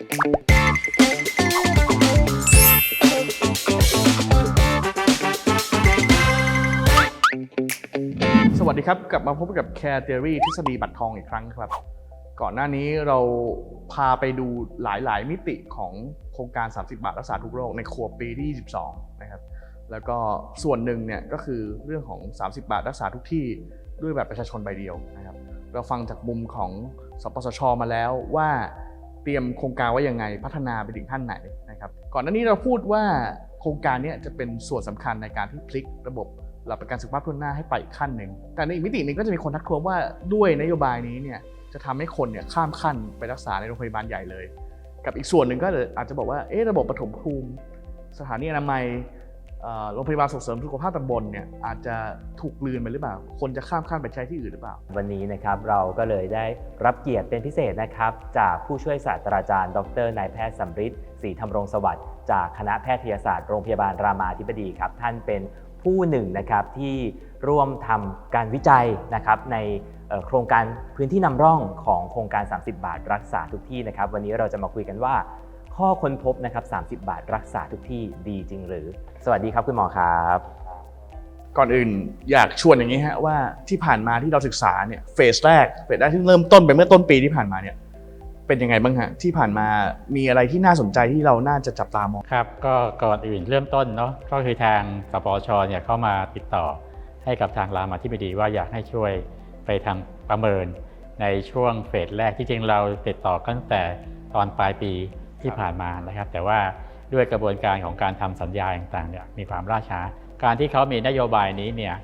สวัสดีครับ กลับมาพบกับ Care Theory ทฤษฎีบัตรทองอีกครั้งครับ ก่อนหน้านี้เราพาไปดูหลายๆ มิติของโครงการ 30 บาทรักษาทุกโรคในขวปีที่ 22 นะครับ แล้วก็ส่วนหนึ่งเนี่ยก็คือเรื่องของ 30 บาทรักษาทุกที่ด้วยแบบประชาชนใบเดียวนะครับ เราฟังจากมุมของสปสชมาแล้วว่า เตรียมโครงการไว้ยังไงพัฒนาไปถึงขั้นไหนนะครับก่อนหน้านี้เราพูดว่าโครงการนี้จะเป็นส่วนสำคัญในการที่พลิกระบบหลักประกันสุขภาพทั่วหน้าให้ไปอีกขั้นหนึ่งแต่ในอีกมิติหนึ่งก็จะมีคนทักท้วงว่าด้วยนโยบายนี้เนี่ยจะทำให้คนเนี่ยข้ามขั้นไปรักษาในโรงพยาบาลใหญ่เลย กับอีกส่วนหนึ่งก็อาจจะบอกว่าเอ๊ะระบบปฐมภูมิ สถานีอนามัย โรงพยาบาลส่งเสริมสุขภาพตำบลเนี่ยอาจจะถูกลืนไปหรือเปล่า คนจะข้ามขั้นไปใช้ที่อื่นหรือเปล่า วันนี้นะครับเราก็เลยได้รับเกียรติเป็นพิเศษนะครับ จากผู้ช่วยศาสตราจารย์ ดรนายแพทย์สำริดศรีธำรมรงสวัสดิ์จากคณะแพทยศาสตร์โรงพยาบาลรามาธิบดีครับ ท่านเป็นผู้หนึ่งนะครับที่ร่วมทำการวิจัยนะครับในโครงการพื้นที่นำร่องของโครงการ 30 บาทรักษาทุกที่นะครับ วันนี้เราจะมาคุยกันว่า ข้อค้นพบนะครับ 30 บาทรักษาทุกที่ดีจริงหรือ สวัสดีครับคุณหมอครับ ก่อนอื่นอยากชวนอย่างนี้ฮะว่าที่ผ่านมาที่เราศึกษาเนี่ยเฟสแรกเฟสแรกที่เริ่มต้นไปเมื่อต้นปีที่ผ่านมาเนี่ยเป็นยังไงบ้างฮะที่ผ่านมามีอะไรที่น่าสนใจที่เราน่าจะจับตามองครับก็ก่อนอื่นเริ่มต้นเนาะก็คือทางสปชเนี่ยเข้ามาติดต่อให้กับทางรามาธิบดีว่าอยากให้ช่วยไปทำประเมินในช่วงเฟสแรกที่จริงเราติดต่อกันตั้งแต่ตอนปลายปี ที่ผ่านมานะครับ แต่ว่าด้วยกระบวนการของการทำสัญญาต่างๆเนี่ยมีความล่าช้า การที่เขามีนโยบายนี้เนี่ย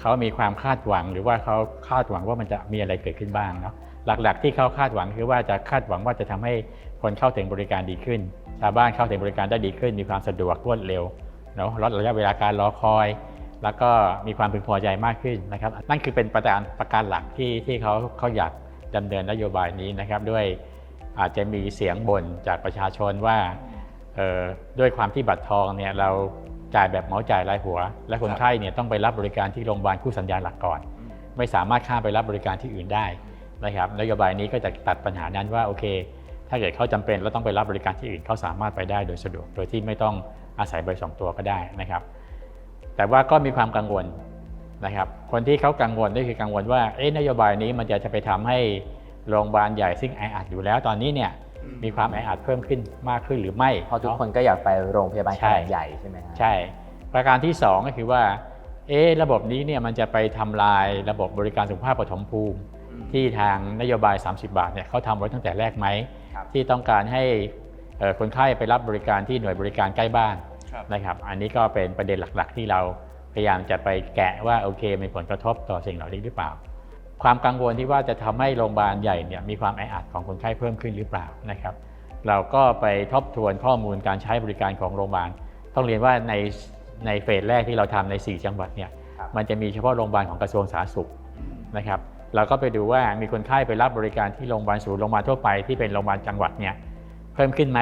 เขามีความคาดหวังหรือว่าเขาคาดหวังว่ามันจะมีอะไรเกิดขึ้นบ้างเนาะหลักๆ ที่เขาคาดหวังคือว่าจะคาดหวังว่าจะทำให้คนเข้าถึงบริการดีขึ้น ชาวบ้านเข้าถึงบริการได้ดีขึ้น มีความสะดวกรวดเร็วเนาะลดระยะเวลาการรอคอย แล้วก็มีความพึงพอใจมากขึ้นนะครับ นั่นคือเป็นประการประการหลักที่ที่เขาเขาอยากดำเนินนโยบายนี้นะครับด้วย อาจจะมีเสียงบ่นจากประชาชนว่าด้วยความที่บัตรทองเนี่ยเราจ่ายแบบเหมาจ่ายรายหัว และคนไข้เนี่ยต้องไปรับบริการที่โรงพยาบาลคู่สัญญาหลักก่อน ไม่สามารถข้ามไปรับบริการที่อื่นได้นะครับนโยบายนี้ก็จะตัดปัญหานั้นว่าโอเค ถ้าเกิดเขาจำเป็นแล้วต้องไปรับบริการที่อื่นเขาสามารถไปได้โดยสะดวก โดยที่ไม่ต้องอาศัยเบสองตัวก็ได้นะครับ แต่ว่าก็มีความกังวลนะครับ คนที่เขากังวลก็คือกังวลว่าเอ๊ะนโยบายนี้มันจะจะไปทำให้ โรงพยาบาลใหญ่ซึ่งแออัดอยู่แล้วตอนนี้เนี่ยมีความแออัดเพิ่มขึ้นมากขึ้นหรือไม่เพราะทุกคนก็อยากไปโรงพยาบาลขใช่นาดใหญ่ใช่ไหมครับใช่ ประการที่ 2 ก็คือว่าเอ๊ะระบบนี้เนี่ยมันจะไปทำลายระบบบริการสุขภาพปฐมภูมิ ที่ทางนโยบาย 30 บาทเนี่ยเขาทำไว้ตั้งแต่แรกไหมครับที่ต้องการให้เอ่อคนไข้ไปรับบริการที่หน่วยบริการใกล้บ้านครับนะครับ อันนี้ก็เป็นประเด็นหลักๆ ที่เราพยายามจะไปแกะว่าโอเคมีผลกระทบต่อสิ่งเหล่านี้หรือเปล่า ความกังวลที่ว่าจะทำให้โรงพยาบาลใหญ่เนี่ยมีความแออัดของคนไข้เพิ่มขึ้นหรือเปล่านะครับ เราก็ไปทบทวนข้อมูลการใช้บริการของโรงพยาบาล ต้องเรียนว่าในในเฟสแรกที่เราทำใน 4 จังหวัดเนี่ยครับมันจะมีเฉพาะโรงพยาบาลของกระทรวงสาธารณสุขนะครับ เราก็ไปดูว่ามีคนไข้ไปรับบริการที่โรงพยาบาลศูนย์โรงพยาบาลทั่วไปที่เป็นโรงพยาบาลจังหวัดเนี่ยเพิ่มขึ้นไหม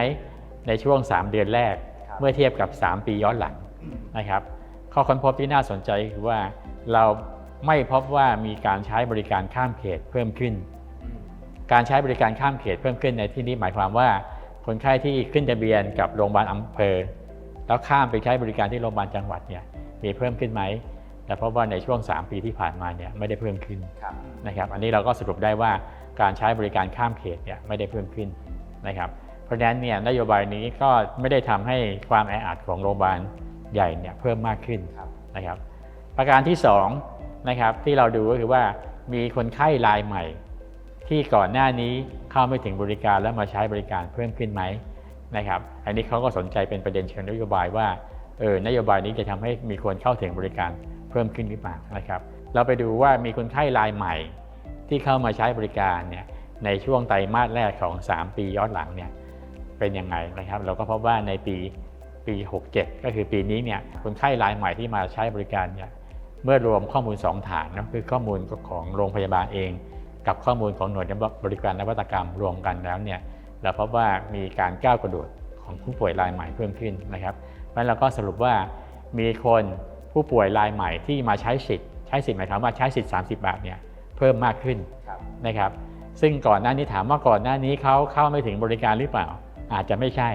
ในช่วง 3 เดือนแรกครับเมื่อเทียบกับ 3 ปีย้อนหลังนะครับ ข้อค้นพบที่น่าสนใจคือว่าเรา ไม่พบว่ามีการใช้บริการข้ามเขตเพิ่มขึ้น การใช้บริการข้ามเขตเพิ่มขึ้นในที่นี้หมายความว่า คนไข้ที่ขึ้นทะเบียนกับโรงพยาบาลอำเภอ แล้วข้ามไปใช้บริการที่โรงพยาบาลจังหวัดเนี่ยมีเพิ่มขึ้นไหมแต่พบว่าในช่วง 3 ปีที่ผ่านมาเนี่ยไม่ได้เพิ่มขึ้นครับนะครับ อันนี้เราก็สรุปได้ว่าการใช้บริการข้ามเขตเนี่ยไม่ได้เพิ่มขึ้นนะครับ เพราะฉะนั้นเนี่ยนโยบายนี้ก็ไม่ได้ทำให้ความแออัดของโรงพยาบาลใหญ่เนี่ยเพิ่มมากขึ้นครับนะครับ ประการที่ 2 นะครับที่เราดูก็คือว่ามีคนไข้รายใหม่ ที่ก่อนหน้านี้เข้าไม่ถึงบริการแล้วมาใช้บริการเพิ่มขึ้นไหมนะครับอันนี้เขาก็สนใจเป็นประเด็นเชิงนโยบายว่าเออนโยบายนี้จะทำให้มีคนเข้าถึงบริการเพิ่มขึ้นหรือเปล่านะครับ เราไปดูว่ามีคนไข้รายใหม่ ที่เข้ามาใช้บริการเนี่ยในช่วงไตรมาสแรกของ 3 ปีย้อนหลังเนี่ยเป็นยังไงนะครับ เราก็พบว่าในปีปี 67 ก็คือปีนี้เนี่ยคนไข้รายใหม่ที่มาใช้บริการเนี่ย เมื่อรวมข้อมูล 2 ฐานนะคือข้อมูลของโรงพยาบาลเอง กับข้อมูลของหน่วยบริการนวัตกรรมรวมกันแล้วเนี่ยเราพบว่ามีการก้าวกระโดดของผู้ป่วยรายใหม่เพิ่มขึ้นนะครับเพราะฉะนั้นเราก็สรุปว่ามีคนผู้ป่วยรายใหม่ที่มาใช้สิทธิ์ใช้สิทธิ์หมายความว่าใช้สิทธิ์ 30 บาทเนี่ยเพิ่มมากขึ้นนะครับซึ่งก่อนหน้านี้ถามว่าก่อนหน้านี้เขาเข้าไม่ถึงบริการหรือเปล่า อาจจะไม่ใช่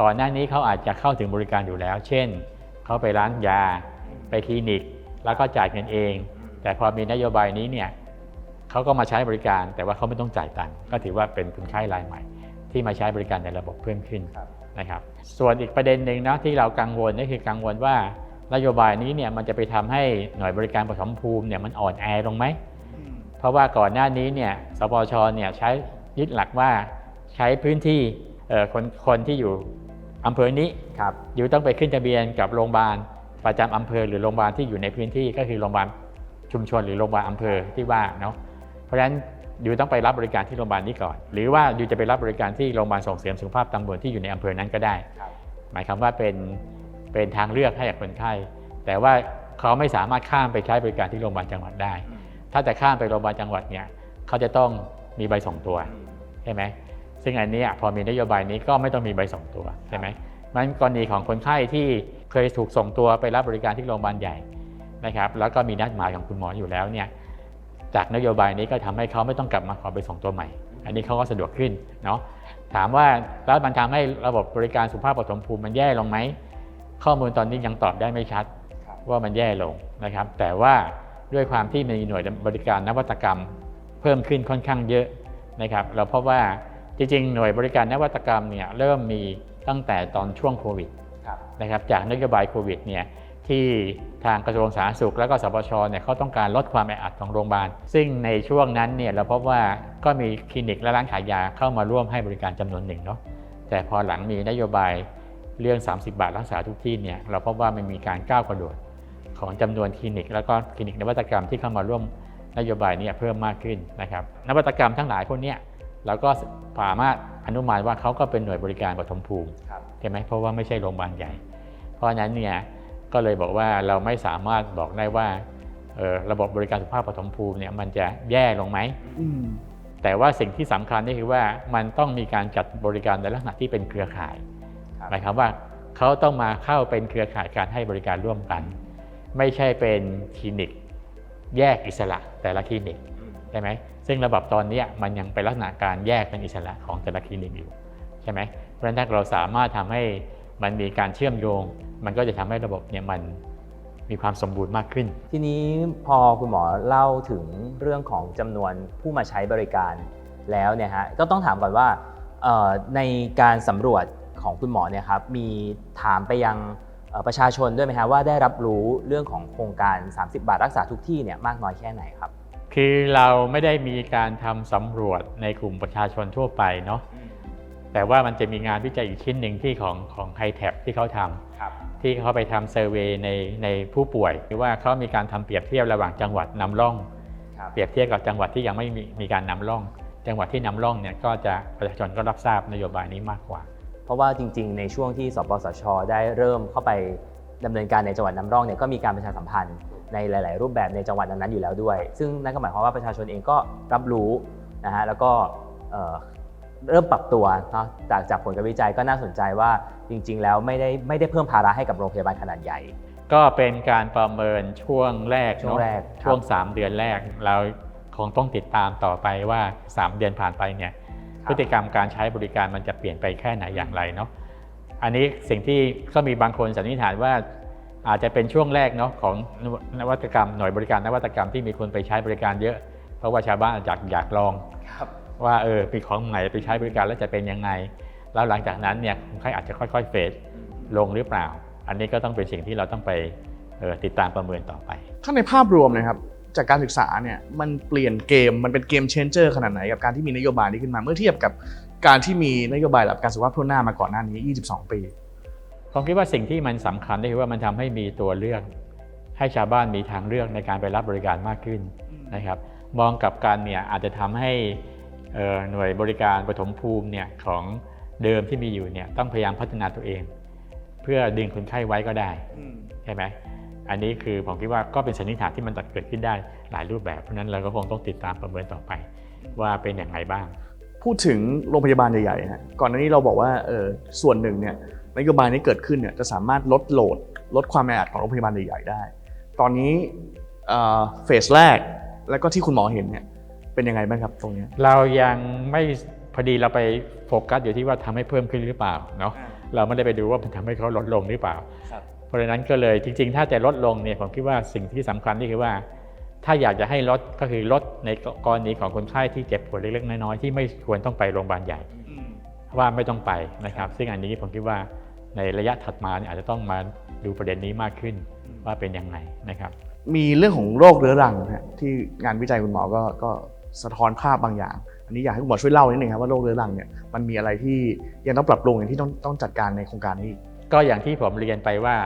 ก่อนหน้านี้เขาอาจจะเข้าถึงบริการอยู่แล้ว เช่น เขาไปร้านยา ไปคลินิก แล้วก็จ่ายเงินเอง แต่พอมีนโยบายนี้เนี่ยเขาก็มาใช้บริการ แต่ว่าเขาไม่ต้องจ่ายตังค์ก็ถือว่าเป็นคนไข้รายใหม่ ที่มาใช้บริการในระบบเพิ่มขึ้นครับนะครับ ส่วนอีกประเด็นหนึ่งนะที่เรากังวลก็คือกังวลว่านโยบายนี้เนี่ยมันจะไปทำให้หน่วยบริการปฐมภูมิเนี่ยมันอ่อนแอลงไหม เพราะว่าก่อนหน้านี้เนี่ยสปชเนี่ยใช้ยึดหลักว่าใช้พื้นที่เอ่อคนคนที่อยู่อำเภอนี้ครับอยู่ต้องไปขึ้นทะเบียนกับโรงพยาบาล ประจำอำเภอหรือโรงพยาบาลที่อยู่ในพื้นที่ก็คือโรงพยาบาลชุมชนหรือโรงพยาบาลอำเภอที่ว่าเนาะเพราะฉะนั้นอยู่ต้องไปรับบริการที่โรงพยาบาลนี้ก่อน หรือว่าอยู่จะไปรับบริการที่โรงพยาบาลส่งเสริมสุขภาพตำบลที่อยู่ในอำเภอนั้นก็ได้ครับหมายความว่าเป็นเป็นทางเลือกให้กับคนไข้ แต่ว่าเขาไม่สามารถข้ามไปใช้บริการที่โรงพยาบาลจังหวัดได้ ถ้าจะข้ามไปโรงพยาบาลจังหวัดเนี่ยเขาจะต้องมีใบส่งตัวใช่ไหมซึ่งอันเนี้ยพอมีนโยบายนี้ก็ไม่ต้องมีใบส่งตัวใช่ไหมมันกรณีของคนไข้ที่ เคยถูกส่งตัวไปรับบริการที่โรงพยาบาลใหญ่นะครับ แล้วก็มีนัดหมายของคุณหมออยู่แล้วเนี่ยจากนโยบายนี้ก็ทำให้เขาไม่ต้องกลับมาขอไปส่งตัวใหม่ อันนี้เขาก็สะดวกขึ้นเนาะถามว่าแล้วมันทำให้ระบบบริการสุขภาพปฐมภูมิมันแย่ลงไหมข้อมูลตอนนี้ยังตอบได้ไม่ชัดว่ามันแย่ลงนะครับ แต่ว่าด้วยความที่มีหน่วยบริการนวัตกรรม เพิ่มขึ้นค่อนข้างเยอะนะครับ เราพบว่าจริงๆ หน่วยบริการนวัตกรรมเนี่ยเริ่มมีตั้งแต่ตอนช่วงโควิดครับ นะครับจากนโยบายโควิดเนี่ยที่ทางกระทรวงสาธารณสุขแล้วก็สปชเนี่ยเขาต้องการลดความแออัดของโรงพยาบาล ซึ่งในช่วงนั้นเนี่ยเราพบว่าก็มีคลินิกและร้านขายยาเข้ามาร่วมให้บริการจำนวนหนึ่งเนาะแต่พอหลังมีนโยบายเรื่อง 30 บาทรักษาทุกที่เนี่ยเราพบว่ามันมีการก้าวกระโดดของจำนวนคลินิก แล้วก็คลินิกนวัตกรรมที่เข้ามาร่วมนโยบายเนี้เพิ่มมากขึ้นนะครับนวัตกรรมทั้งหลายพวกเนี้ ยเราก็สามารถอนุมานว่าเขาก็เป็นหน่วยบริการปฐมภูมิครับใช่ไหมเพราะว่าไม่ใช่โรงพยาบาลใหญ่ เพราะฉะนั้นเนี่ยก็เลยบอกว่าเราไม่สามารถบอกได้ว่าเอ่อระบบบริการสุขภาพปฐมภูมิเนี่ยมันจะแย่ลงไหมอืมแต่ว่าสิ่งที่สำคัญนี่คือว่ามันต้องมีการจัดบริการในลักษณะที่เป็นเครือข่ายครับหมายความว่าเขาต้องมาเข้าเป็นเครือข่ายการให้บริการร่วมกัน ไม่ใช่เป็นคลินิก แยกอิสระแต่ละคลินิกใช่ไหม ซึ่งระบบตอนนี้มันยังเป็นลักษณะการแยกเป็นอิสระของแต่ละคลินิกอยู่ใช่ไหมเพราะฉะนั้นถ้าเราสามารถทำให้มันมีการเชื่อมโยง มันก็จะทำให้ระบบเนี่ยมันมีความสมบูรณ์มากขึ้น ทีนี้พอคุณหมอเล่าถึงเรื่องของจำนวนผู้มาใช้บริการแล้วเนี่ยฮะก็ต้องถามก่อนว่าในการสำรวจของคุณหมอเนี่ยครับมีถามไปยังประชาชนด้วยไหมฮะว่าได้รับรู้เรื่องของโครงการ 30 บาทรักษาทุกที่เนี่ยมากน้อยแค่ไหนครับ คือเราไม่ได้มีการทำสำรวจในกลุ่มประชาชนทั่วไปเนาะแต่ว่ามันจะมีงานวิจัยอีกชิ้นหนึ่งที่ของของไฮแท็บที่เขาทำครับที่เขาไปทำเซอร์เวยในในผู้ป่วยหรือว่าเขามีการทำเปรียบเทียบระหว่างจังหวัดนำร่องครับเปรียบเทียบกับจังหวัดที่ยังไม่มีมีการนำร่อง จังหวัดที่นำร่องเนี่ยก็จะประชาชนก็รับทราบนโยบายนี้มากกว่า เพราะว่าจริง ๆ ในช่วงที่สปสช ได้เริ่มเข้าไปดำเนินการในจังหวัดน้ำร่องเนี่ยก็มีการประชาสัมพันธ์ ในหลาย ๆ รูปแบบในจังหวัดนั้นๆอยู่แล้วด้วย ซึ่งนั่นก็หมายความว่าประชาชนเองก็รับรู้นะฮะแล้วก็เอ่อเริ่มปรับตัวเนาะจากจากผลการวิจัยก็น่าสนใจว่าจริง ๆ แล้วไม่ได้ไม่ได้เพิ่มภาระให้กับโรงพยาบาลขนาดใหญ่ ก็เป็นการประเมินช่วงแรกช่วงเนาะแรกครับช่วง 3 เดือนแรกเราคงต้องติดตามต่อไปว่า 3 เดือนผ่านไปเนี่ยพฤติกรรมการใช้บริการมันจะเปลี่ยนไปแค่ไหนอย่างไรเนาะอันนี้สิ่งที่ก็มีบางคนสันนิษฐานว่า อาจจะเป็นช่วงแรกเนาะของนวัตกรรมหน่วยบริการนวัตกรรมที่มีคนไปใช้บริการเยอะ เพราะว่าชาวบ้านอาจจะอยากลองครับว่าเออมีของใหม่ไปใช้บริการแล้วจะเป็นยังไง แล้วหลังจากนั้นเนี่ยคนไข้อาจจะค่อยๆเฟดลงหรือเปล่า อันนี้ก็ต้องเป็นสิ่งที่เราต้องไปเอ่อติดตามประเมินต่อไป ถ้าในภาพรวมนะครับจากการศึกษาเนี่ยมันเปลี่ยนเกมมันเป็นเกมเชนเจอร์ขนาดไหนกับการที่มีนโยบายนี้ขึ้นมา เมื่อเทียบกับการที่มีนโยบายหลักการสุขภาพทั่วหน้ามาก่อนหน้านี้ 22 ปี ผมคิดว่าสิ่งที่มันสำคัญก็คือว่ามันทำให้มีตัวเลือก ให้ชาวบ้านมีทางเลือกในการไปรับบริการมากขึ้นนะครับ มองกลับกันเนี่ยอาจจะทำให้เอ่อหน่วยบริการปฐมภูมิเนี่ยของเดิมที่มีอยู่เนี่ยต้องพยายามพัฒนาตัวเอง เพื่อดึงคนไข้ไว้ก็ได้ใช่ไหมอันนี้คือผมคิดว่าก็เป็นสันนิษฐานที่มันเกิดขึ้นได้หลายรูปแบบเพราะฉะนั้นเราก็คงต้องติดตามประเมินต่อไป ว่าเป็นอย่างไรบ้าง พูดถึงโรงพยาบาลใหญ่ๆฮะก่อนหน้านี้เราบอกว่าเออส่วนหนึ่งเนี่ย นโยบายนี้เกิดขึ้นเนี่ยจะสามารถลดโหลดลดความแออัดของโรงพยาบาลใหญ่ๆได้ ตอนนี้เอ่อเฟสแรกแล้วก็ที่คุณหมอเห็นเนี่ยเป็นยังไงบ้างครับตรงเนี้ยเรายังไม่พอดีเราไปโฟกัสอยู่ที่ว่าทำให้เพิ่มขึ้นหรือเปล่าเนาะเราไม่ได้ไปดูว่ามันทำให้เขาลดลงหรือเปล่าครับเพราะฉะนั้นก็เลยจริง ๆ ถ้าจะลดลงเนี่ยผมคิดว่าสิ่งที่สำคัญนี่คือว่า ถ้าอยากจะให้ลดก็คือลดในกรณีของคนไข้ที่เจ็บปวดเล็กๆน้อยๆที่ไม่ควรต้องไปโรงพยาบาลใหญ่ว่าไม่ต้องไปนะครับ ซึ่งอันนี้ผมคิดว่า ในระยะถัดมาเนี่ยอาจจะต้องมาดูประเด็นนี้มากขึ้นว่าเป็นยังไงนะครับ มีเรื่องของโรคเรื้อรังนะฮะที่งานวิจัยคุณหมอก็ก็สะท้อนภาพบางอย่าง อันนี้อยากให้คุณหมอช่วยเล่านิดนึงครับว่าโรคเรื้อรังเนี่ยมันมีอะไรที่ยังต้องปรับปรุงอย่างที่ต้องต้องจัดการในโครงการนี้ ก็อย่างที่ผมเรียนไปว่า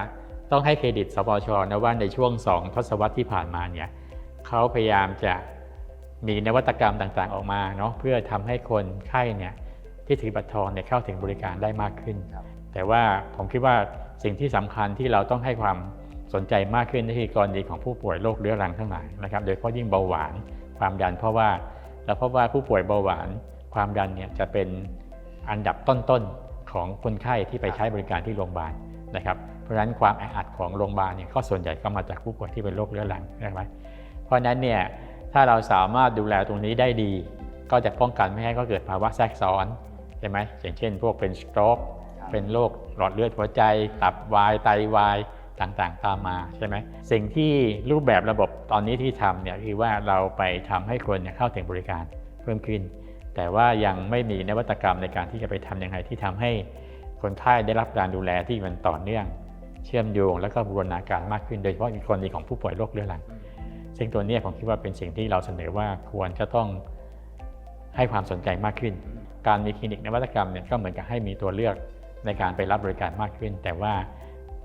ต้องให้เครดิตสปชนะว่าในช่วง 2 ทศวรรษที่ผ่านมาเนี่ยเขาพยายามจะมีนวัตกรรมต่างๆออกมาเนาะเพื่อทำให้คนไข้เนี่ยที่ถือบัตรทองเนี่ยเข้าถึงบริการได้มากขึ้นครับ แต่ว่าผมคิดว่าสิ่งที่สำคัญที่เราต้องให้ความสนใจมากขึ้นนั่นคือกรณีของผู้ป่วยโรคเรื้อรังทั้งหลายนะครับ โดยเฉพาะยิ่งเบาหวานความดัน เพราะว่าเราพบว่าผู้ป่วยเบาหวานความดันเนี่ยจะเป็นอันดับต้นๆของคนไข้ที่ไปใช้บริการที่โรงพยาบาลนะครับ เพราะฉะนั้นความแออัดของโรงพยาบาลเนี่ยก็ส่วนใหญ่ก็มาจากผู้ป่วยที่เป็นโรคเรื้อรังนะครับเพราะฉะนั้นเนี่ยถ้าเราสามารถดูแลตรงนี้ได้ดี ก็จะป้องกันไม่ให้เขาเกิดภาวะแทรกซ้อนใช่ไหมอย่างเช่น พวกเป็นสโตรก เป็นโรคหลอดเลือดหัวใจ ตับวาย ไตวายต่างๆ ตามมาใช่ไหมสิ่งที่รูปแบบระบบตอนนี้ที่ทำเนี่ยคือว่าเราไปทำให้คนเนเข้าถึงบริการเพิ่มขึ้น แต่ว่ายังไม่มีนวัตกรรมในการที่จะไปทำยังไงที่ทำให้คนไข้ได้รับการดูแลที่มันต่อเนื่อง เชื่อมโยงแล้วก็บูรณาการมากขึ้นโดยเฉพาะในกรณีของผู้ป่วยโรคเรื้อรังซึ่งตัวนี้ผมคิดว่าเป็นสิ่งที่เราเสนอว่าควรจะต้องให้ความสนใจมากขึ้น การมีคลินิกนวัตกรรมเนี่ยก็เหมือนกับให้มีตัวเลือก ในการไปรับบริการมากขึ้น แต่ว่า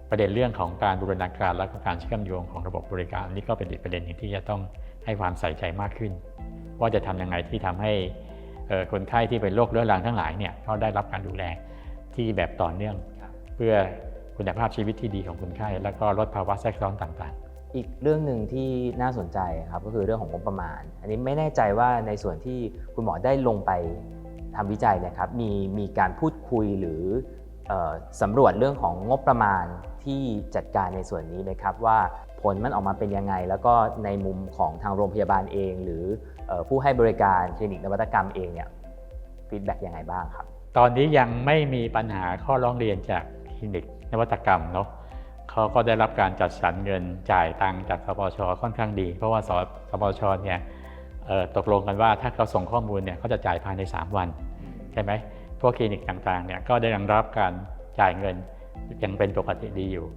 ประเด็นเรื่องของการบูรณาการและก็การเชื่อมโยงของระบบบริการนี่ก็เป็นอีกประเด็นหนึ่งที่จะต้องให้ความใส่ใจมากขึ้น ว่าจะทำยังไงที่ทำให้คนไข้ที่เป็นโรคเรื้อรังทั้งหลายเนี่ยเขาได้รับการดูแลที่แบบต่อเนื่องเพื่อคุณภาพชีวิตที่ดีของคนไข้ แล้วก็ลดภาวะแทรกซ้อนต่างๆ อีกเรื่องหนึ่งที่น่าสนใจครับก็คือเรื่องของงบประมาณ อันนี้ไม่แน่ใจว่าในส่วนที่คุณหมอได้ลงไปทำวิจัยเนะครับมีมีการพูดคุยหรือ สำรวจเรื่องของงบประมาณที่จัดการในส่วนนี้ไหมครับ ว่าผลมันออกมาเป็นยังไง แล้วก็ในมุมของทางโรงพยาบาลเอง หรือออผู้ให้บริการคลินิกนวัตกรรมเองเนี่ยฟีดแบ็กยังไงบ้างครับ ตอนนี้ยังไม่มีปัญหาข้อร้องเรียนจากคลินิกนวัตกรรมเนาะเขาก็ได้รับการจัดสรรเงินจ่ายตังจากสปชค่อนข้างดี เพราะว่าสสปชเนี่ยตกลงกันว่าถ้าเขาส่งข้อมูลเนี่ยเขาจะจ่ายภายใน 3 วันใช่ไหม พวกคลินิกต่างๆเนี่ยก็ได้ยังรับการจ่ายเงินยังเป็นปกติดีอยู่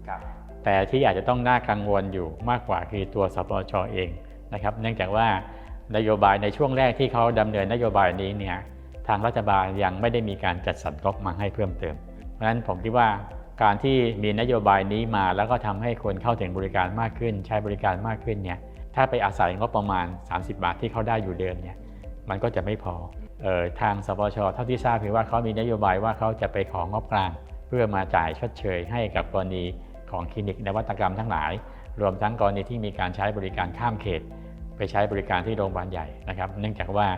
แต่ที่อาจจะต้องน่ากังวลอยู่มากกว่าคือตัวสปชเองนะครับ เนื่องจากว่านโยบายในช่วงแรกที่เขาดำเนินนโยบายนี้เนี่ยทางรัฐบาลยังไม่ได้มีการจัดสรรงบมาให้เพิ่มเติม เพราะฉะนั้นผมคิดว่าการที่มีนโยบายนี้มาแล้วก็ทำให้คนเข้าถึงบริการมากขึ้น ใช้บริการมากขึ้นเนี่ยถ้าไปอาศัยงบประมาณ 30 บาทที่เขาได้อยู่เดิมเนี่ย มันก็จะไม่พอออทางสปชเท่าที่ทราบคือว่าเขามีนโยบายว่าเขาจะไปของงบกลาง เพื่อมาจ่ายชดเชยให้กับกรณีของคลินิกนวัตกรรมทั้งหลาย รวมทั้งกรณีที่มีการใช้บริการข้ามเขต ไปใช้บริการที่โรงพยาบาลใหญ่นะครับ เนื่องจากว่า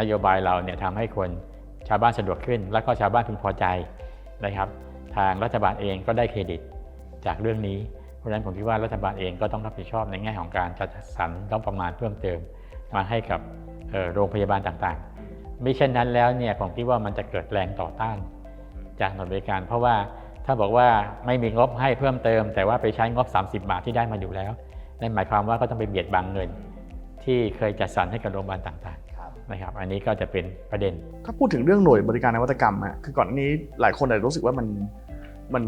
นโยบายเราเนี่ยทำให้คนชาวบ้านสะดวกขึ้น และก็ชาวบ้านพึงพอใจนะครับ ทางรัฐบาลเองก็ได้เครดิตจากเรื่องนี้ เพราะฉะนั้นผมคิดว่ารัฐบาลเองก็ต้องรับผิดชอบในแง่ของการจัดสรรงบประมาณเพิ่มเติม มาให้กับ โรงพยาบาลต่างๆไม่เช่นนั้นแล้วเนี่ยผมคิดว่ามันจะเกิดแรงต่อต้าน จากหน่วยบริการ เพราะว่าถ้าบอกว่าไม่มีงบให้เพิ่มเติม แต่ว่าไปใช้งบ 30 บาทที่ได้มาอยู่แล้วนั่นหมายความว่าก็ต้องไปเบียดบังเงิน ที่เคยจัดสรรให้กับโรงพยาบาลต่างๆนะครับ อันนี้ก็จะเป็นประเด็น ถ้าพูดถึงเรื่องหน่วยบริการนวัตกรรมอะคือก่อนหน้านี้หลายคนอาจจะรู้สึกว่ามันมัน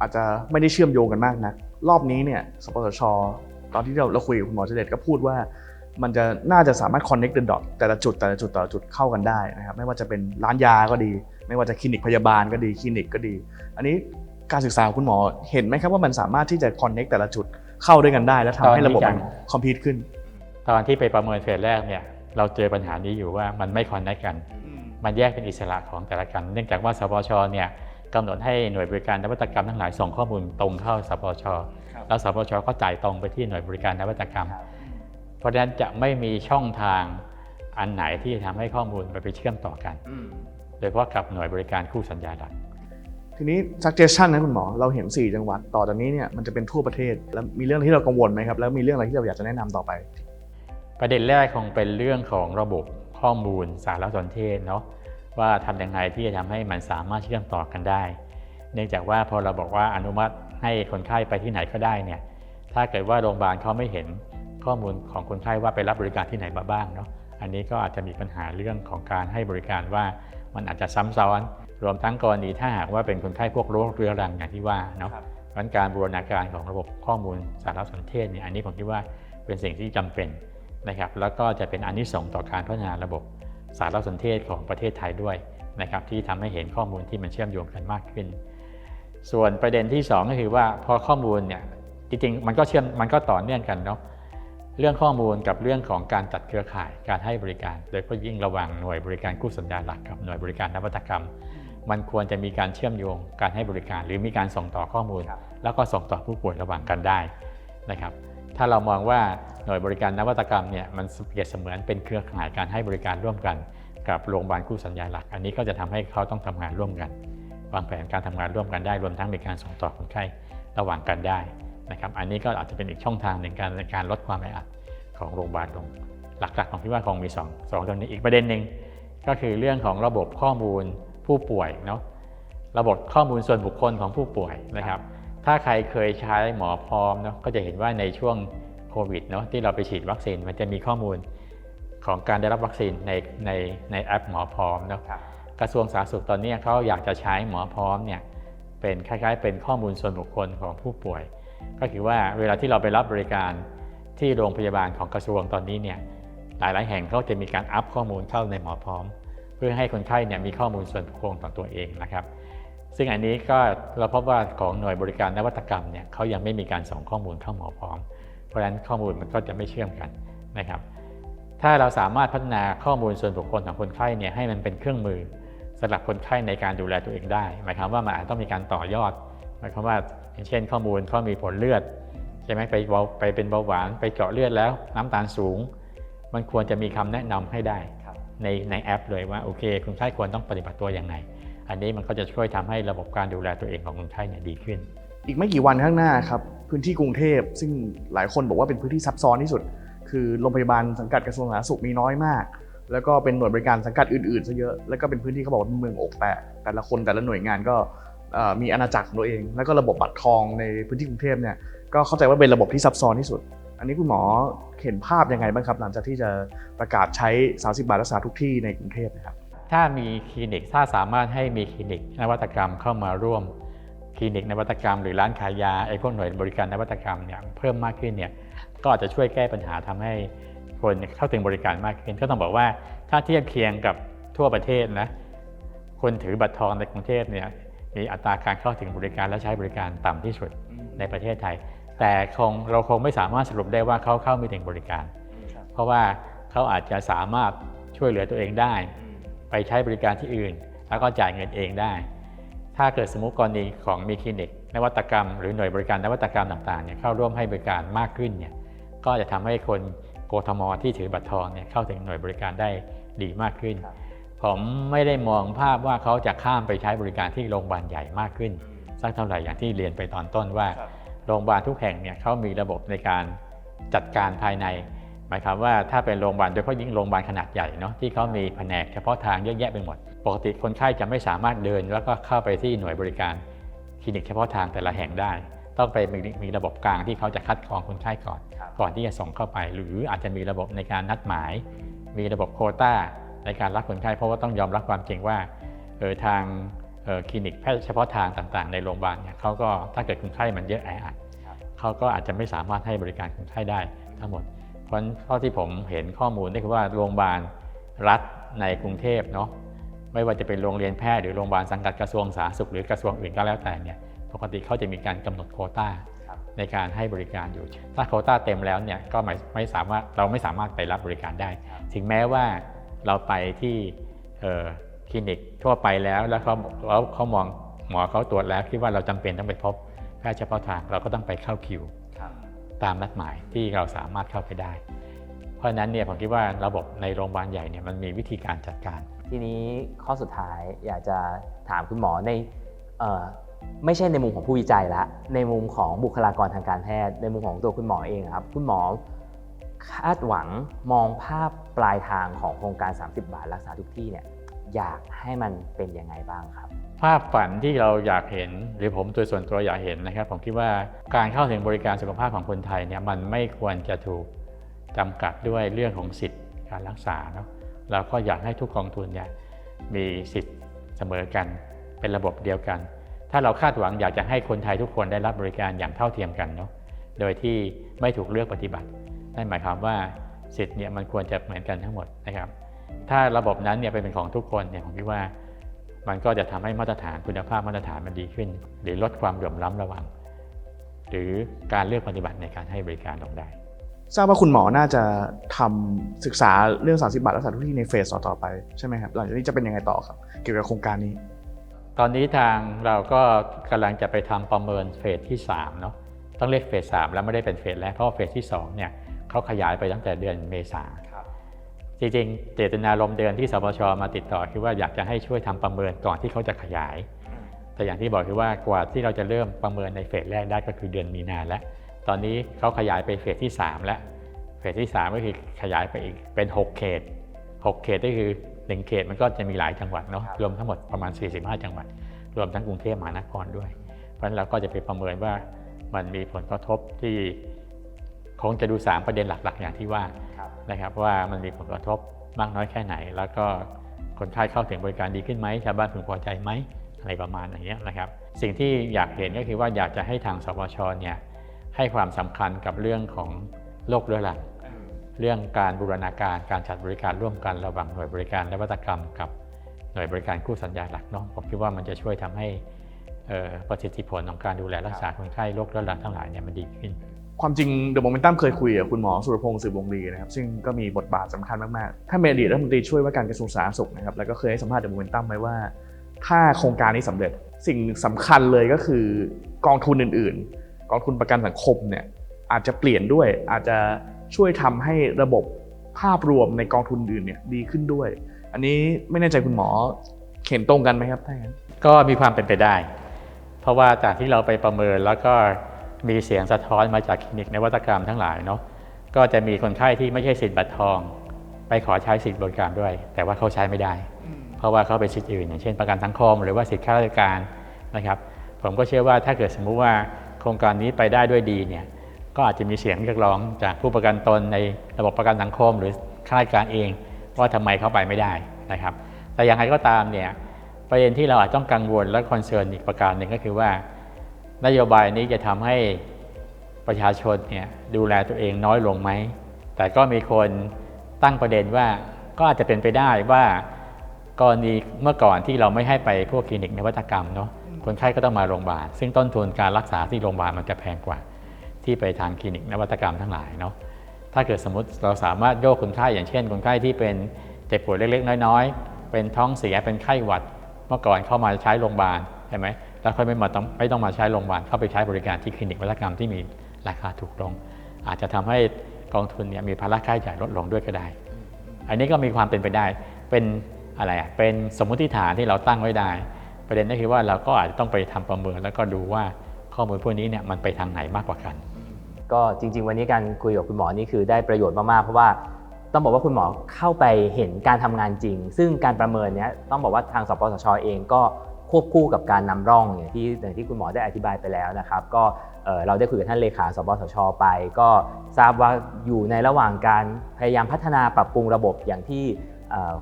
อาจจะไม่ได้เชื่อมโยงกันมากนะรอบนี้เนี่ยสปสชตอนที่เราเราคุยกับคุณหมอเฉลิดก็พูดว่า มันจะน่าจะสามารถ connect the dot แต่ละจุดแต่ละจุดแต่ละจุดเข้ากันได้นะครับไม่ว่าจะเป็นร้านยาก็ดี ไม่ว่าจะคลินิกพยาบาลก็ดีคลินิกก็ดี อันนี้การศึกษาของคุณหมอเห็นไหมครับว่ามันสามารถที่จะ connect แต่ละจุดเข้าด้วยกันได้ แล้วทำให้ระบบมันคอมพิวต์ขึ้น ตอนที่ไปประเมินเฟสแรกเนี่ยเราเจอปัญหานี้อยู่ว่ามันไม่คอนเนคกัน มันแยกเป็นอิสระของแต่ละกัน เนื่องจากว่าสปชเนี่ยกำหนดให้หน่วยบริการนวัตกรรมทั้งหลายส่งข้อมูลตรงเข้าสปชครับแล้วสปชก็จ่ายตรงไปที่หน่วยบริการนวัตกรรม เพราะฉะนั้นจะไม่มีช่องทางอันไหนที่จะทำให้ข้อมูลไปไปเชื่อมต่อกัน โดยเฉพาะกับหน่วยบริการคู่สัญญาหลัก ทีนี้ suggestion นะคุณหมอ เราเห็น 4 จังหวัดต่อจากนี้เนี่ยมันจะเป็นทั่วประเทศ แล้วมีเรื่องที่เรากังวลไหมครับ แล้วมีเรื่องอะไรที่เราอยากจะแนะนำต่อไป ประเด็นแรกคงเป็นเรื่องของระบบข้อมูลสารสนเทศเนาะว่าทำยังไงที่จะทำให้มันสามารถเชื่อมต่อกันได้ เนื่องจากว่าพอเราบอกว่าอนุมัติให้คนไข้ไปที่ไหนก็ได้เนี่ย ถ้าเกิดว่าโรงพยาบาลเขาไม่เห็น ข้อมูลของคนไข้ว่าไปรับบริการที่ไหนมาบ้างเนาะอันนี้ก็อาจจะมีปัญหาเรื่องของการให้บริการว่ามันอาจจะซ้ำซ้อน รวมทั้งกรณีถ้าหากว่าเป็นคนไข้พวกโรคเรื้อรังอย่างที่ว่าเนาะครับเพราะฉะนั้นการบูรณาการของระบบข้อมูลสารสนเทศเนี่ยอันนี้ผมคิดว่าเป็นสิ่งที่จำเป็นนะครับแล้วก็จะเป็นอันที่ส่งส์ต่อการพัฒนาระบบสารสนเทศของประเทศไทยด้วยนะครับที่ทำให้เห็นข้อมูลที่มันเชื่อมโยงกันมากขึ้น ส่วนประเด็นที่ 2 ก็คือว่าพอข้อมูลเนี่ยจริงๆมันก็เชื่อมมันก็ต่อเนื่องกันเนาะ เรื่องข้อมูลกับเรื่องของการจัดเครือข่ายการให้บริการ โดยเฉพาะยิ่งระหว่างหน่วยบริการกู้สัญญาหลักกับหน่วยบริการนวัตกรรม มันควรจะมีการเชื่อมโยงการให้บริการ หรือมีการส่งต่อข้อมูลครับแล้วก็ส่งต่อผู้ป่วยระหว่างกันได้นะครับถ้าเรามองว่าหน่วยบริการนวัตกรรมเนี่ยมันเปรียบเสมือนเป็นเครือข่ายการให้บริการร่วมกัน กับโรงพยาบาลคู่สัญญาหลัก อันนี้ก็จะทำให้เขาต้องทำงานร่วมกัน วางแผนการทำงานร่วมกันได้รวมทั้งมีการส่งต่อคนไข้ระหว่างกันได้ นะครับอันนี้ก็อาจจะเป็นอีกช่องทางหนึ่งการในการลดความแออัดของโรงพยาบาลลงหลักๆของพี่ว่าคงมีสองสองเรื่องนี้อีกประเด็นหนึ่งก็คือเรื่องของระบบข้อมูลผู้ป่วยเนาะระบบข้อมูลส่วนบุคคลของผู้ป่วยนะครับ ถ้าใครเคยใช้หมอพร้อมเนาะก็จะเห็นว่าในช่วงโควิดเนาะที่เราไปฉีดวัคซีนมันจะมีข้อมูลของการได้รับวัคซีนในในในแอปหมอพร้อมเนาะกระทรวงสาธารณสุขตอนนี้เขาอยากจะใช้หมอพร้อมเนี่ยเป็นคล้ายๆ เป็นข้อมูลส่วนบุคคลของผู้ป่วย ก็คือว่าเวลาที่เราไปรับบริการที่โรงพยาบาลของกระทรวงตอนนี้เนี่ยหลาย ๆ แห่งเขาจะมีการอัพข้อมูลเข้าในหมอพร้อม เพื่อให้คนไข้เนี่ยมีข้อมูลส่วนบุคคลของตัวเองนะครับ ซึ่งอันนี้ก็เราพบว่าของหน่วยบริการนวัตกรรมเนี่ยเขายังไม่มีการส่งข้อมูลเข้าหมอพร้อม เพราะฉะนั้นข้อมูลมันก็จะไม่เชื่อมกันนะครับถ้าเราสามารถพัฒนาข้อมูลส่วนบุคคลของคนไข้เนี่ยให้มันเป็นเครื่องมือสำหรับคนไข้ในการดูแลตัวเองได้ หมายความว่ามันอาจต้องมีการต่อยอด หมายความว่าอย่างเช่นข้อมูลเขามีผลเลือดใช่ไหมไปเบาไปเป็นเบาหวานไปเจาะเลือดแล้วน้ำตาลสูง มันควรจะมีคำแนะนำให้ได้ครับในในแอปเลยว่าโอเคคนไข้ควรต้องปฏิบัติตัวอย่างไรอันนี้มันก็จะช่วยทำให้ระบบการดูแลตัวเองของคนไข้เนี่ยดีขึ้น อีกไม่กี่วันข้างหน้าครับพื้นที่กรุงเทพซึ่งหลายคนบอกว่าเป็นพื้นที่ซับซ้อนที่สุด คือโรงพยาบาลสังกัดกระทรวงสาธารณสุขมีน้อยมาก แล้วก็เป็นหน่วยบริการสังกัดอื่นๆซะเยอะแล้วก็เป็นพื้นที่เขาบอกว่าเป็นเมืองอกแตกแต่ละคนแต่ละหน่วยงานก็เอ่อ มีอาณาจักรของตัวเอง แล้วก็ระบบบัตรทองในพื้นที่กรุงเทพเนี่ยก็เข้าใจว่าเป็นระบบที่ซับซ้อนที่สุด อันนี้คุณหมอเห็นภาพยังไงบ้างครับ หลังจากที่จะประกาศใช้ 30 บาทรักษาทุกที่ในกรุงเทพนะครับถ้ามีคลินิกถ้าสามารถให้มีคลินิกนวัตกรรมเข้ามาร่วมคลินิกนวัตกรรมหรือร้านขายยาไอ้พวกหน่วยบริการนวัตกรรมเนี่ยเพิ่มมากขึ้นเนี่ยก็อาจจะช่วยแก้ปัญหาทำให้คนเข้าถึงบริการมากขึ้น ก็ต้องบอกว่าถ้าเทียบเคียงกับทั่วประเทศนะคนถือบัตรทองในกรุงเทพเนี่ย มีอัตราการเข้าถึงบริการและใช้บริการต่ำที่สุดในประเทศไทย แต่คงเราคงไม่สามารถสรุปได้ว่าเขาเข้าไม่ถึงบริการ เพราะว่าเขาอาจจะสามารถช่วยเหลือตัวเองได้ ไปใช้บริการที่อื่น แล้วก็จ่ายเงินเองได้ ถ้าเกิดสมมติกรณีของมีคลินิก นวัตกรรม หรือหน่วยบริการนวัตกรรมต่างๆเนี่ยเข้าร่วมให้บริการมากขึ้นเนี่ยก็จะทำให้คนโกทมที่ถือบัตรทองเนี่ยเข้าถึงหน่วยบริการได้ดีมากขึ้นครับ ผมไม่ได้มองภาพว่าเขาจะข้ามไปใช้บริการที่โรงพยาบาลใหญ่มากขึ้น สักเท่าไหร่อย่างที่เรียนไปตอนต้นว่าครับโรงพยาบาลทุกแห่งเนี่ยเขามีระบบในการจัดการภายใน หมายความว่าถ้าเป็นโรงพยาบาลโดยเฉพาะยิ่งโรงพยาบาลขนาดใหญ่เนาะที่เขามีแผนกเฉพาะทางเยอะแยะไปหมด ปกติคนไข้จะไม่สามารถเดิน แล้วก็เข้าไปที่หน่วยบริการคลินิกเฉพาะทางแต่ละแห่งได้ ต้องไปมีมีระบบกลางที่เขาจะคัดกรองคนไข้ก่อนครับก่อนที่จะส่งเข้าไป หรืออาจจะมีระบบในการนัดหมาย มีระบบโควต้า ในการรับคนไข้เพราะว่าต้องยอมรับความจริงว่าเออทางเอ่อคลินิกแพทย์เฉพาะทางต่างๆ ในโรงพยาบาลเนี่ยเขาก็ถ้าเกิดคนไข้มันเยอะแออัดครับเขาก็อาจจะไม่สามารถให้บริการคนไข้ได้ทั้งหมด เพราะฉะนั้นเท่าที่ผมเห็นข้อมูลนี่คือว่าโรงพยาบาลรัฐในกรุงเทพเนาะไม่ว่าจะเป็นโรงเรียนแพทย์หรือโรงพยาบาลสังกัดกระทรวงสาธารณสุขหรือกระทรวงอื่นก็แล้วแต่เนี่ยปกติเขาจะมีการกำหนดโควต้าครับในการให้บริการอยู่ ถ้าโควต้าเต็มแล้วเนี่ยก็ไม่ไม่สามารถเราไม่สามารถไปรับบริการได้ ถึงแม้ว่า เราไปที่เอ่อคลินิกทั่วไปแล้วแล้วเขาแล้วเขามองหมอเขาตรวจแล้วคิดว่าเราจำเป็นต้องไปพบแพทย์เฉพาะทางเราก็ต้องไปเข้าคิวครับตามนัดหมายที่เราสามารถเข้าไปได้ เพราะฉะนั้นเนี่ยผมคิดว่าระบบในโรงพยาบาลใหญ่เนี่ยมันมีวิธีการจัดการ ทีนี้ข้อสุดท้ายอยากจะถามคุณหมอในเอ่อไม่ใช่ในมุมของผู้วิจัยละในมุมของบุคลากรทางการแพทย์ ในมุมของตัวคุณหมอเองครับ คุณหมอคาดหวังมองภาพ ปลายทางของโครงการ 30 บาทรักษาทุกที่เนี่ยอยากให้มันเป็นยังไงบ้างครับ ภาพฝันที่เราอยากเห็นหรือผมโดยส่วนตัวอยากเห็นนะครับ ผมคิดว่าการเข้าถึงบริการสุขภาพของคนไทยเนี่ยมันไม่ควรจะถูกจำกัดด้วยเรื่องของสิทธิ์การรักษาเนาะเราก็อยากให้ทุกกองทุนเนี่ยมีสิทธิ์เสมอกันเป็นระบบเดียวกัน ถ้าเราคาดหวังอยากจะให้คนไทยทุกคนได้รับบริการอย่างเท่าเทียมกันเนาะโดยที่ไม่ถูกเลือกปฏิบัติ นั่นหมายความว่า สิทธิ์เนี่ยมันควรจะเหมือนกันทั้งหมดนะครับ ถ้าระบบนั้นเนี่ยเป็นของทุกคนเนี่ยผมคิดว่ามันก็จะทำให้มาตรฐานคุณภาพมาตรฐานมันดีขึ้น หรือลดความเหลื่อมล้ำระหว่างหรือการเลือกปฏิบัติในการให้บริการลงได้ ทราบว่าคุณหมอน่าจะทำศึกษาเรื่อง 30 บาทรักษาทุกที่ในเฟสต่อๆไปใช่ไหมครับหลังจากนี้จะเป็นยังไงต่อครับ เกี่ยวกับโครงการนี้ ตอนนี้ทางเราก็กำลังจะไปทำประเมินเฟสที่3เนาะต้องเรียกเฟส3แล้วไม่ได้เป็นเฟสแรกเพราะว่าเฟสที่2เนี่ย เขาขยายไปตั้งแต่เดือนเมษาจริงๆเจตนารมณ์เดือนที่สปชมาติดต่อคือว่าอยากจะให้ช่วยทำประเมินก่อนที่เขาจะขยาย แต่อย่างที่บอกคือว่ากว่าที่เราจะเริ่มประเมินในเฟสแรกได้ก็คือเดือนมีนาแล้ว ตอนนี้เขาขยายไปเฟสที่ 3 แล้ว เฟสที่ 3 ก็คือขยายไปอีกเป็น 6 เขต 6 เขตก็คือ1เขตมันก็จะมีหลายจังหวัดเนาะครับรวมทั้งหมดประมาณ 45 จังหวัด รวมทั้งกรุงเทพมหานครด้วย เพราะฉะนั้นเราก็จะไปประเมินว่ามันมีผลกระทบที่ คงจะดู 3 ประเด็นหลักๆ อย่างที่ว่าครับนะครับว่ามันมีผลกระทบมากน้อยแค่ไหน แล้วก็คนไข้เข้าถึงบริการดีขึ้นไหมชาวบ้านพึงพอใจไหมอะไรประมาณอย่างเงี้ยนะครับ สิ่งที่อยากเห็นก็คือว่าอยากจะให้ทางสปชเนี่ยให้ความสำคัญกับเรื่องของโรคเรื้อรังเรื่องการบูรณาการการจัดบริการร่วมกันระหว่างหน่วยบริการและวัตกรรมกับหน่วยบริการคู่สัญญาหลักเนาะผมคิดว่ามันจะช่วยทำให้เอ่อประสิทธิผลของการดูแลรักษาคนไข้โรคเรื้อรังทั้งหลายเนี่ยมันดีขึ้น ความจริงเดอะโมเมนตัมเคยคุยกับคุณหมอสุรพงศ์สืบวงลีนะครับซึ่งก็มีบทบาทสำคัญมากๆ ถ้าเมดีรัฐมนตรีช่วยว่าการกระทรวงสาธารณสุขนะครับแล้วก็เคยให้สัมภาษณ์เดอะโมเมนตัมไว้ว่า ถ้าโครงการนี้สำเร็จสิ่งสำคัญเลยก็คือกองทุนอื่นๆ กองทุนประกันสังคมเนี่ยอาจจะเปลี่ยนด้วย อาจจะช่วยทำให้ระบบภาพรวมในกองทุนอื่นเนี่ยดีขึ้นด้วย อันนี้ไม่แน่ใจคุณหมอเห็นตรงกันไหมครับถ้าอย่างนั้นก็มีความเป็นไปได้ เพราะว่าจากที่เราไปประเมินแล้วก็ มีเสียงสะท้อนมาจากคลินิกนวัตกรรมทั้งหลายเนาะก็จะมีคนไข้ที่ไม่ใช่สิทธิ์บัตรทอง ไปขอใช้สิทธิ์บริการด้วย แต่ว่าเขาใช้ไม่ได้ เพราะว่าเขาเป็นสิทธิ์อื่น อย่างเช่น ประกันสังคม หรือว่าสิทธิข้าราชการนะครับผมก็เชื่อว่าถ้าเกิดสมมุติว่าโครงการนี้ไปได้ด้วยดีเนี่ยก็อาจจะมีเสียงเรียกร้องจากผู้ประกันตนในระบบประกันสังคม หรือข้าราชการเอง ว่าทำไมเขาไปไม่ได้นะครับ แต่อย่างไรก็ตามเนี่ยประเด็นที่เราอาจต้องกังวลและคอนเซิร์นอีกประการหนึ่งก็คือว่า นโยบายนี้จะทำให้ประชาชนเนี่ยดูแลตัวเองน้อยลงไหม แต่ก็มีคนตั้งประเด็นว่าก็อาจจะเป็นไปได้ว่ากรณีเมื่อก่อนที่เราไม่ให้ไปพวกคลินิกนวัตกรรมเนาะคนไข้ก็ต้องมาโรงพยาบาลซึ่งต้นทุนการรักษาที่โรงพยาบาลมันจะแพงกว่า ที่ไปทางคลินิกนวัตกรรมทั้งหลายเนาะถ้าเกิดสมมติเราสามารถโยกคนไข้อย่างเช่น คนไข้ที่เป็นเจ็บป่วยเล็กๆ น้อยๆ เป็นท้องเสียเป็นไข้หวัด เมื่อก่อนเข้ามาใช้โรงพยาบาลใช่ไหม แล้วค่อยไม่มาต้องไม่ต้องมาใช้โรงพยาบาลเข้าไปใช้บริการที่คลินิกวัตกรรมที่มีราคาถูกลง อาจจะทำให้กองทุนเนี่ยมีภาระค่าใช้จ่ายลดลงด้วยก็ได้ อันนี้ก็มีความเป็นไปได้เป็นอะไรอะเป็นสมมติฐานที่เราตั้งไว้ได้ ประเด็นก็คือว่าเราก็อาจจะต้องไปทำประเมินแล้วก็ดูว่าข้อมูลพวกนี้เนี่ยมันไปทางไหนมากกว่ากัน ก็จริง ๆ วันนี้การคุยกับคุณหมอนี่คือได้ประโยชน์มากๆเพราะว่าต้องบอกว่าคุณหมอเข้าไปเห็นการทำงานจริง ซึ่งการประเมินเนี้ยต้องบอกว่าทางสปสชเองก็ ควบคู่กับการนำร่องอย่างที่อย่างที่คุณหมอได้อธิบายไปแล้วนะครับ ก็เราได้คุยกับท่านเลขาสปสชไป ก็ทราบว่าอยู่ในระหว่างการพยายามพัฒนาปรับปรุงระบบอย่างที่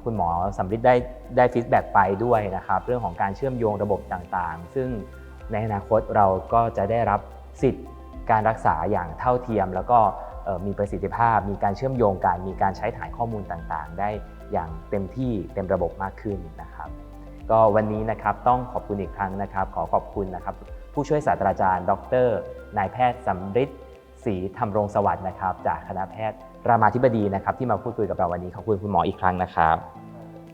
คุณหมอสำริดได้ได้ฟีดแบ็กไปด้วยนะครับ เรื่องของการเชื่อมโยงระบบต่างๆ ซึ่งในอนาคตเราก็จะได้รับสิทธิ์การรักษาอย่างเท่าเทียม แล้วก็มีประสิทธิภาพ มีการเชื่อมโยงกันมีการใช้ฐานข้อมูลต่างๆ ได้อย่างเต็มที่เต็มระบบมากขึ้นนะครับ ก็วันนี้นะครับต้องขอบคุณอีกครั้งนะครับ ขอขอบคุณนะครับ ผู้ช่วยศาสตราจารย์ ดรนายแพทย์สำริดศรีธรรมรงสวัสดิ์นะครับ จากคณะแพทย์รามาธิบดีนะครับ ที่มาพูดคุยกับเราวันนี้ขอบคุณคุณหมออีกครั้งนะครับ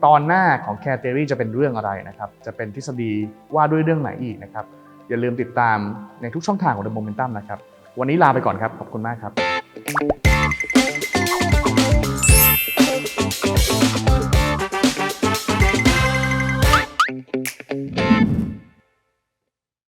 ตอนหน้าของ Care Theory จะเป็นเรื่องอะไรนะครับ จะเป็นทฤษฎีว่าด้วยเรื่องไหนอีกนะครับ อย่าลืมติดตามในทุกช่องทางของ The Momentum นะครับ วันนี้ลาไปก่อนครับ ขอบคุณมากครับ